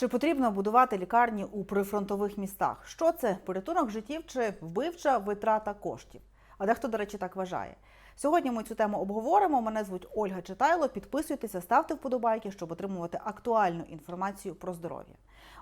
Чи потрібно будувати лікарні у прифронтових містах? Що це порятунок життів чи вбивча витрата коштів? А дехто, до речі, так вважає. Сьогодні ми цю тему обговоримо. Мене звуть Ольга Читайло. Підписуйтеся, ставте вподобайки, щоб отримувати актуальну інформацію про здоров'я.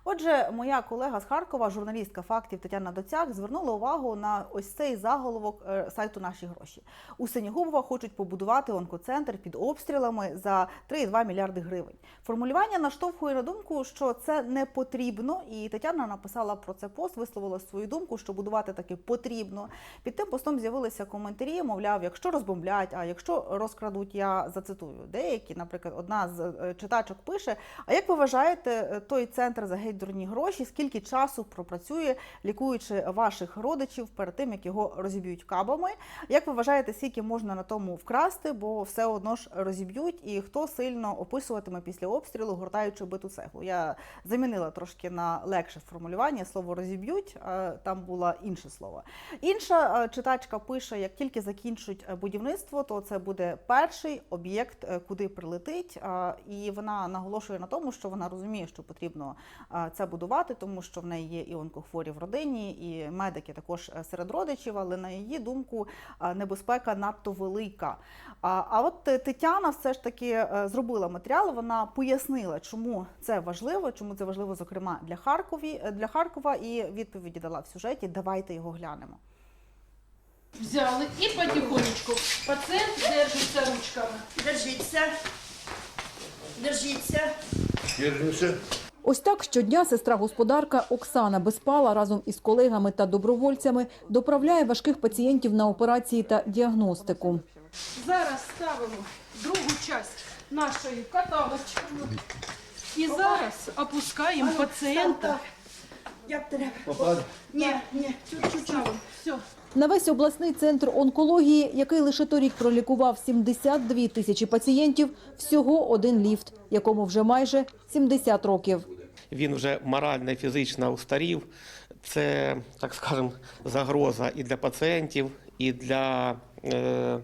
Отже, моя колега з Харкова, журналістка фактів Тетяна Доцяк, звернула увагу на ось цей заголовок е, сайту Наші гроші. У Синігубова хочуть побудувати онкоцентр під обстрілами за 3,2 мільярди гривень. Формулювання наштовхує на думку, що це не потрібно, і Тетяна написала про це пост, висловила свою думку, що будувати таки потрібно. Під тим постом з'явилися коментарі, мовляв, якщо розбомблять, а якщо розкрадуть, я зацитую деякі. Наприклад, одна з е, читачок пише: А як ви вважаєте, е, той центр за геть дурні гроші? Скільки часу пропрацює, лікуючи ваших родичів перед тим, як його розіб'ють кабами? Як ви вважаєте, скільки можна на тому вкрасти, бо все одно ж розіб'ють, і хто сильно описуватиме після обстрілу, гортаючи биту цеглу? Я замінила трошки на легше формулювання слово розіб'ють. Там було інше слово. Інша читачка пише: як тільки закінчують е, будівництво, то це буде перший об'єкт, е, куди прилетить. І вона наголошує на тому, що вона розуміє, що потрібно це будувати, тому що в неї є і онкохворі в родині, і медики також е, серед родичів. Але на її думку, е, небезпека надто велика. А, от Тетяна все ж таки е, зробила матеріал. Вона пояснила, чому це важливо, чому це важливо, зокрема для Харкові для Харкова, і відповіді дала в сюжеті. Давайте його глянемо. Взяли і потихонечку. Пацієнт держиться ручками. Держіться. Держіться. Держимося. Ось так щодня сестра-господарка Оксана Безпала разом із колегами та добровольцями доправляє важких пацієнтів на операції та діагностику. Зараз ставимо другу часть нашої каталочки. І зараз опускаємо пацієнта. Ні, ні. Все. На весь обласний центр онкології, який лише торік пролікував 72 тисячі пацієнтів, всього один ліфт, якому вже майже 70 років. Він вже морально і фізично устарів. Це, так скажемо, загроза і для пацієнтів, і для е,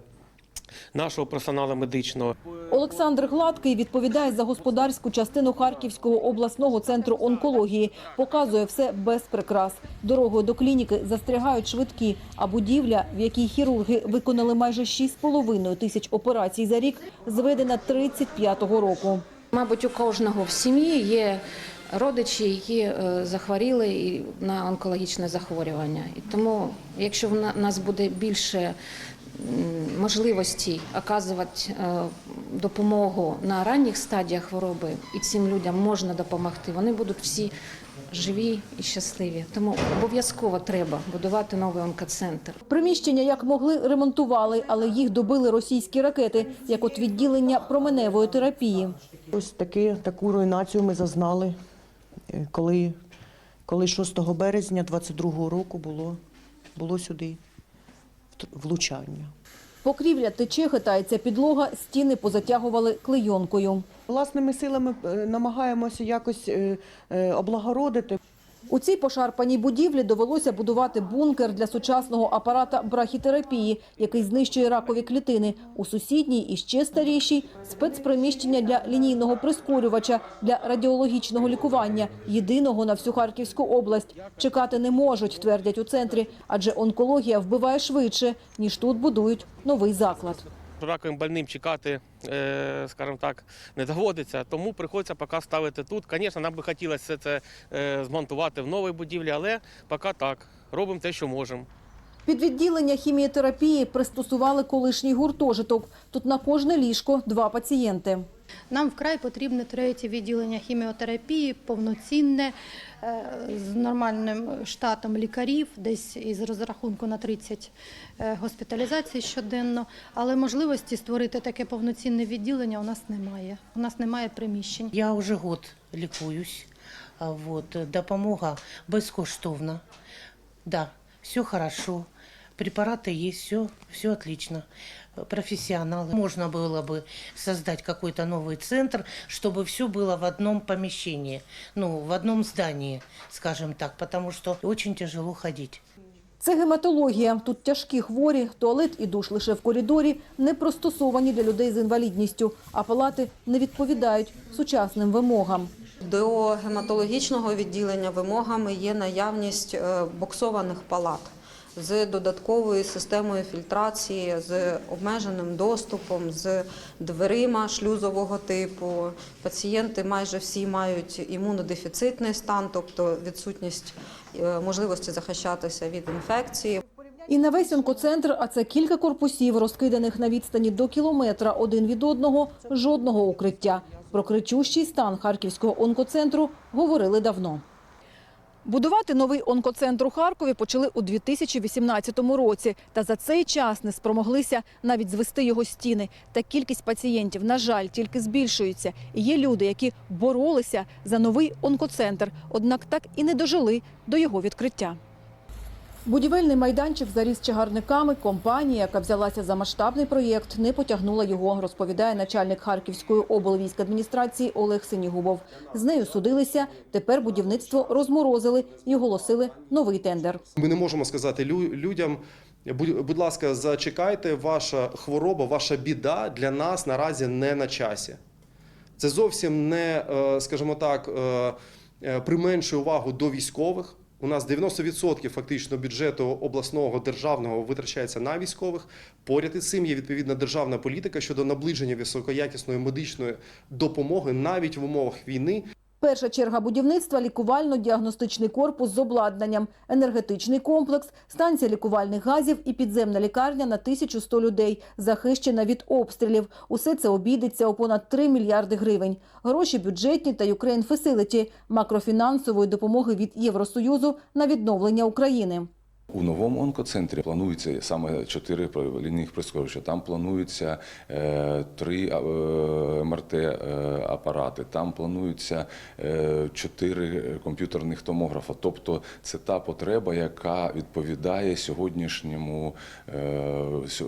нашого персоналу медичного. Олександр Гладкий відповідає за господарську частину Харківського обласного центру онкології. Показує все без прикрас. Дорогою до клініки застрягають швидкі, а будівля, в якій хірурги виконали майже 6,5 тисяч операцій за рік, зведена 35-го року. Мабуть, у кожного в сім'ї є родичі, які е, захворіли і на онкологічне захворювання. І тому, якщо в нас буде більше м, можливостей оказувати е, допомогу на ранніх стадіях хвороби, і цим людям можна допомогти, вони будуть всі живі і щасливі. Тому обов'язково треба будувати новий онкоцентр. Приміщення як могли ремонтували, але їх добили російські ракети, як от відділення променевої терапії. Ось таки, таку руйнацію ми зазнали, коли, коли 6 березня 22 року було, було сюди влучання. Покрівля тече, хитається підлога, стіни позатягували клейонкою. Власними силами е, намагаємося якось е, е, облагородити. У цій пошарпаній будівлі довелося будувати бункер для сучасного апарата брахітерапії, який знищує ракові клітини. У сусідній і ще старішій спецприміщення для лінійного прискорювача для радіологічного лікування, єдиного на всю Харківську область. Чекати не можуть, твердять у центрі, адже онкологія вбиває швидше, ніж тут будують новий заклад. Раковим больним чекати, е, скажімо так, не доводиться, тому приходиться поки ставити тут. Звісно, нам би хотілося це е, змонтувати в новій будівлі, але поки так, робимо те, що можемо. Під відділення хіміотерапії пристосували колишній гуртожиток. Тут на кожне ліжко два пацієнти. Нам вкрай потрібне третє відділення хіміотерапії, повноцінне, е, з нормальним штатом лікарів, десь із розрахунку на 30 е, госпіталізацій щоденно. Але можливості створити таке повноцінне відділення у нас немає. У нас немає приміщень. Я вже год лікуюсь. А Вот, допомога безкоштовна. Да, все хорошо. Препараты есть, все, все отлично. Э, Профессионалы. Можно было бы создать какой-то новый центр, чтобы все было в одном помещении, ну, в одном здании, скажем так, потому что очень тяжело ходить. Це гематологія. Тут тяжкі хворі, туалет і душ лише в коридорі, не пристосовані для людей з інвалідністю, а палати не відповідають сучасним вимогам. До гематологічного відділення вимогами є наявність е, боксованих палат з додатковою системою фільтрації, з обмеженим доступом, з дверима шлюзового типу. Пацієнти майже всі мають імунодефіцитний стан, тобто відсутність е, можливості захищатися від інфекції. І на весь онкоцентр, а це кілька корпусів, розкиданих на відстані до кілометра один від одного, жодного укриття. Про кричущий стан Харківського онкоцентру говорили давно. Будувати новий онкоцентр у Харкові почали у 2018 році. Та за цей час не спромоглися навіть звести його стіни. Та кількість пацієнтів, на жаль, тільки збільшується. І є люди, які боролися за новий онкоцентр, однак так і не дожили до його відкриття. Будівельний майданчик заріс чагарниками. Компанія, яка взялася за масштабний проєкт, не потягнула його, розповідає начальник Харківської облвійськадміністрації Олег Синігубов. З нею судилися. Тепер будівництво розморозили і оголосили новий тендер. Ми не можемо сказати людям. Будь, будь ласка, зачекайте, ваша хвороба, ваша біда для нас наразі не на часі. Це зовсім не, е, скажімо так, е, е, применшує увагу до військових. У нас 90% фактично бюджету обласного державного витрачається на військових. Поряд із цим є відповідна державна політика щодо наближення високоякісної медичної допомоги навіть в умовах війни Перша черга будівництва – лікувально-діагностичний корпус з обладнанням, енергетичний комплекс, станція лікувальних газів і підземна лікарня на 1100 людей, захищена від обстрілів. Усе це обійдеться у понад 3 мільярди гривень. Гроші бюджетні та Ukraine Facility – макрофінансової допомоги від Євросоюзу на відновлення України. У новому онкоцентрі планується саме чотири лінійних прискорювача. Там планується е, три е, МРТ е, там планується чотири комп'ютерних томографа. Тобто це та потреба, яка відповідає сьогоднішньому,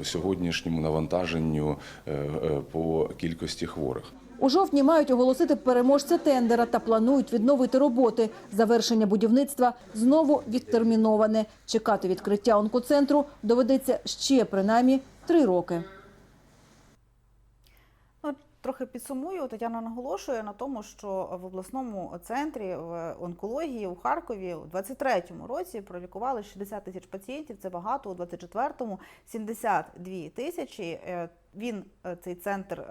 сьогоднішньому навантаженню по кількості хворих. У жовтні мають оголосити переможця тендера та планують відновити роботи. Завершення будівництва знову відтерміноване. Чекати відкриття онкоцентру доведеться ще принаймні три роки. Ну, трохи підсумую. Тетяна наголошує на тому, що в обласному центрі в онкології у Харкові у 23-му році пролікували 60 тисяч пацієнтів. Це багато. У 24-му 72 тисячі. Е, Він е, цей центр.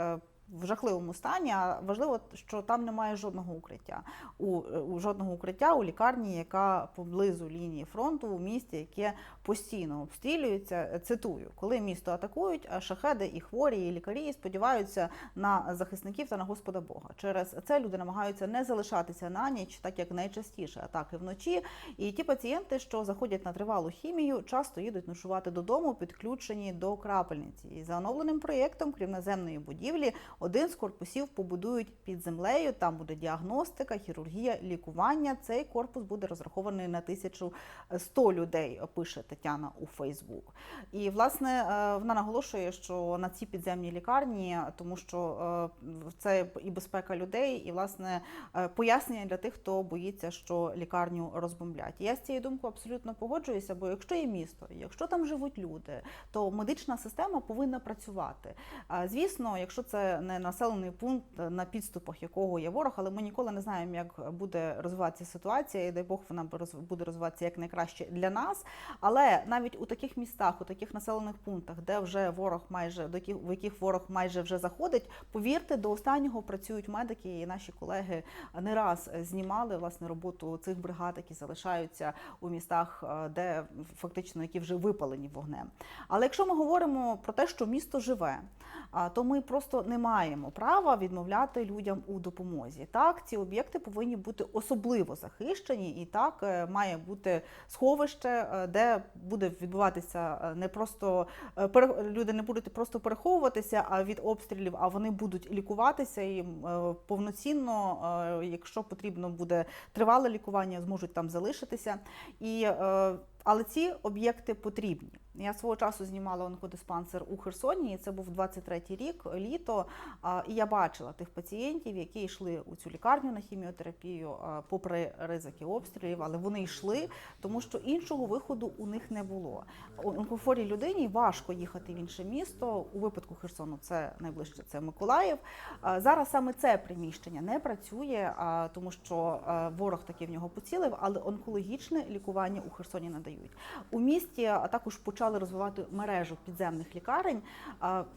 В жахливому стані, а важливо, що там немає жодного укриття. У, у жодного укриття у лікарні, яка поблизу лінії фронту у місті, яке постійно обстрілюється. Цитую, коли місто атакують, шахеди і хворі, і лікарі сподіваються на захисників та на Господа Бога. Через це люди намагаються не залишатися на ніч, так як найчастіше атаки вночі. І ті пацієнти, що заходять на тривалу хімію, часто їдуть ночувати додому, підключені до крапельниці. І за оновленим проєктом, крім наземної будівлі, один з корпусів побудують під землею. Там буде діагностика, хірургія, лікування. Цей корпус буде розрахований на 1100 людей. Пише Тетяна у Фейсбук. І власне е, вона наголошує, що на ці підземні лікарні, тому що е, це і безпека людей, і власне е, пояснення для тих, хто боїться, що лікарню розбомблять. Я з цією думкою абсолютно погоджуюся, бо якщо є місто, якщо там живуть люди, то медична система повинна працювати. Звісно, якщо це не населений пункт, на підступах якого є ворог, але ми ніколи не знаємо, як буде розвиватися ситуація, і дай Бог вона буде розвиватися як найкраще для нас. Але навіть у таких містах, у таких населених пунктах, де вже ворог майже до яких в яких ворог майже вже заходить, повірте, до останнього працюють медики, і наші колеги не раз знімали власне роботу цих бригад, які залишаються у містах, е, де фактично які вже випалені вогнем. Але якщо ми говоримо про те, що місто живе, то ми просто не маємо права відмовляти людям у допомозі. Так, ці об'єкти повинні бути особливо захищені, і так е, має бути сховище, е, де буде відбуватися е, не просто люди не будуть просто переховуватися від обстрілів, а вони будуть лікуватися і повноцінно, якщо потрібно буде тривале лікування, зможуть там залишитися. І Але ці об'єкти потрібні. Я свого часу знімала онкодиспансер у Херсоні, і це був 23-й рік, літо. І я бачила тих пацієнтів, які йшли у цю лікарню на хіміотерапію, попри ризики обстрілів, але вони йшли, тому що іншого виходу у них не було. Онкохворій людині важко їхати в інше місто. У випадку Херсону це найближче це Миколаїв. Зараз саме це приміщення не працює, тому що ворог таки в нього поцілив, але онкологічне лікування у Херсоні надають. У місті також почали розвивати мережу підземних лікарень.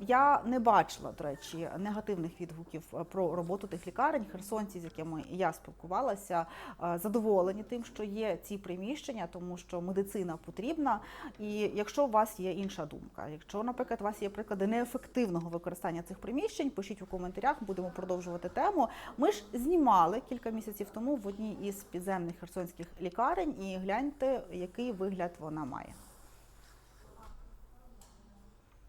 Я не бачила, до речі, негативних відгуків про роботу тих лікарень. Херсонці, з якими я спілкувалася, задоволені тим, що є ці приміщення, тому що медицина потрібна. І якщо у вас є інша думка, якщо, наприклад, у вас є приклади неефективного використання цих приміщень, пишіть у коментарях, будемо продовжувати тему. Ми ж знімали кілька місяців тому в одній із підземних херсонських лікарень, і гляньте, який вигляд вона має.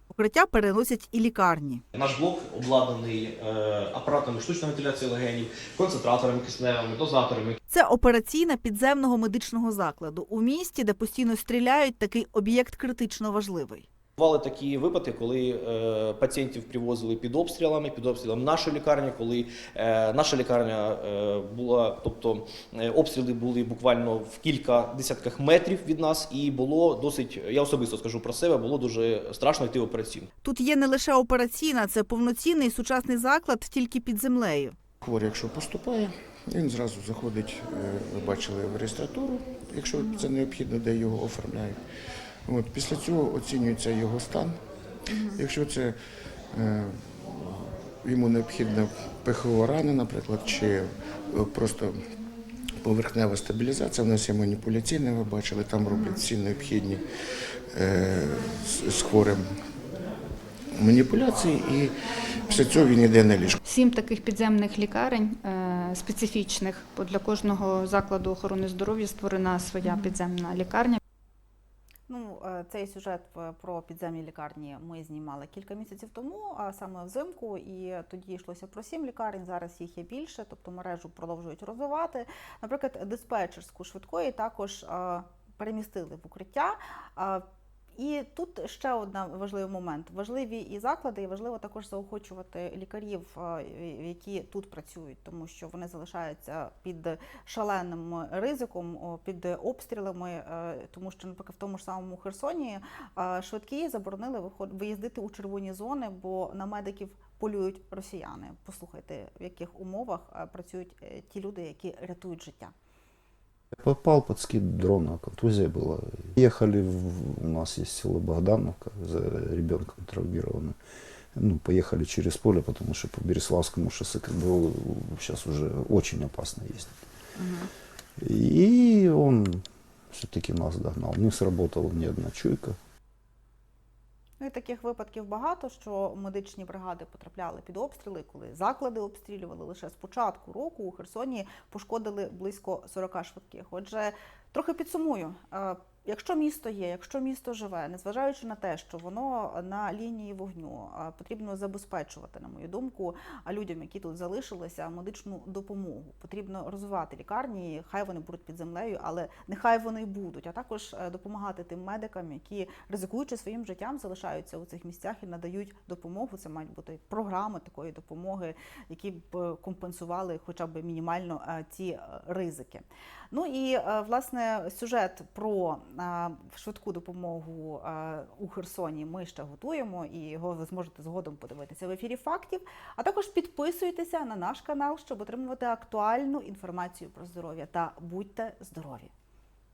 Укриття переносять і лікарні. Наш блок обладнаний е, апаратами штучної вентиляції легенів, концентраторами кисневими, дозаторами, Це операційна підземного медичного закладу у місті, де постійно стріляють. Такий об'єкт критично важливий. Бували такі випадки, коли е, пацієнтів привозили під обстрілами, під обстрілами нашої лікарні, коли е, наша лікарня е, була, тобто е, обстріли були буквально в кілька десятках метрів від нас, і було досить, я особисто скажу про себе, було дуже страшно йти в операційну. Тут є не лише операційна, це повноцінний сучасний заклад, тільки під землею. Хворий, якщо поступає, він зразу заходить, е, ви бачили в реєстратуру, якщо це необхідно, де його оформляють. От, після цього оцінюється його стан. Якщо це е, йому необхідна пихова рана, наприклад, чи е, просто поверхнева стабілізація, в нас є маніпуляційне, ви бачили, там роблять всі необхідні е, з, з хворим маніпуляції, і після цього він йде на ліжко. Сім таких підземних лікарень е, специфічних, бо для кожного закладу охорони здоров'я створена своя підземна лікарня. Цей сюжет про підземні лікарні ми знімали кілька місяців тому, а саме взимку, і тоді йшлося про сім лікарень. Зараз їх є більше, тобто мережу продовжують розвивати. Наприклад, диспетчерську швидкої також перемістили в укриття. І тут ще один важливий момент. Важливі і заклади, і важливо також заохочувати лікарів, е, які тут працюють, тому що вони залишаються під шаленим ризиком, під обстрілами, е, тому що, наприклад, в тому ж самому Херсоні е, швидкі заборонили виїздити у червоні зони, бо на медиків полюють росіяни. Послухайте, в яких умовах працюють ті люди, які рятують життя. Попал под скид дрона, контузия была. Ехали, в, у нас есть село Богдановка, за ребенком травмированным. Ну, поехали через поле, потому что по Береславскому шоссе как бы сейчас уже очень опасно ездить. И он все-таки нас догнал. Не сработала ни одна чуйка. Ну і таких випадків багато, що медичні бригади потрапляли під обстріли, коли заклади обстрілювали. Лише з початку року у Херсоні пошкодили близько 40 швидких. Отже, трохи підсумую. Якщо місто є, якщо місто живе, незважаючи на те, що воно на лінії вогню, потрібно забезпечувати, на мою думку, а людям, які тут залишилися, медичну допомогу. Потрібно розвивати лікарні, хай вони будуть під землею, але нехай вони будуть, а також е, допомагати тим медикам, які ризикуючи своїм життям, залишаються у цих місцях і надають допомогу. Це мають бути програми такої допомоги, які б е, компенсували хоча б мінімально е, ці ризики. Ну і власне сюжет про швидку допомогу е, у Херсоні ми ще готуємо, і його ви зможете згодом подивитися в ефірі фактів. А також підписуйтеся на наш канал, щоб отримувати актуальну інформацію про здоров'я та будьте здорові!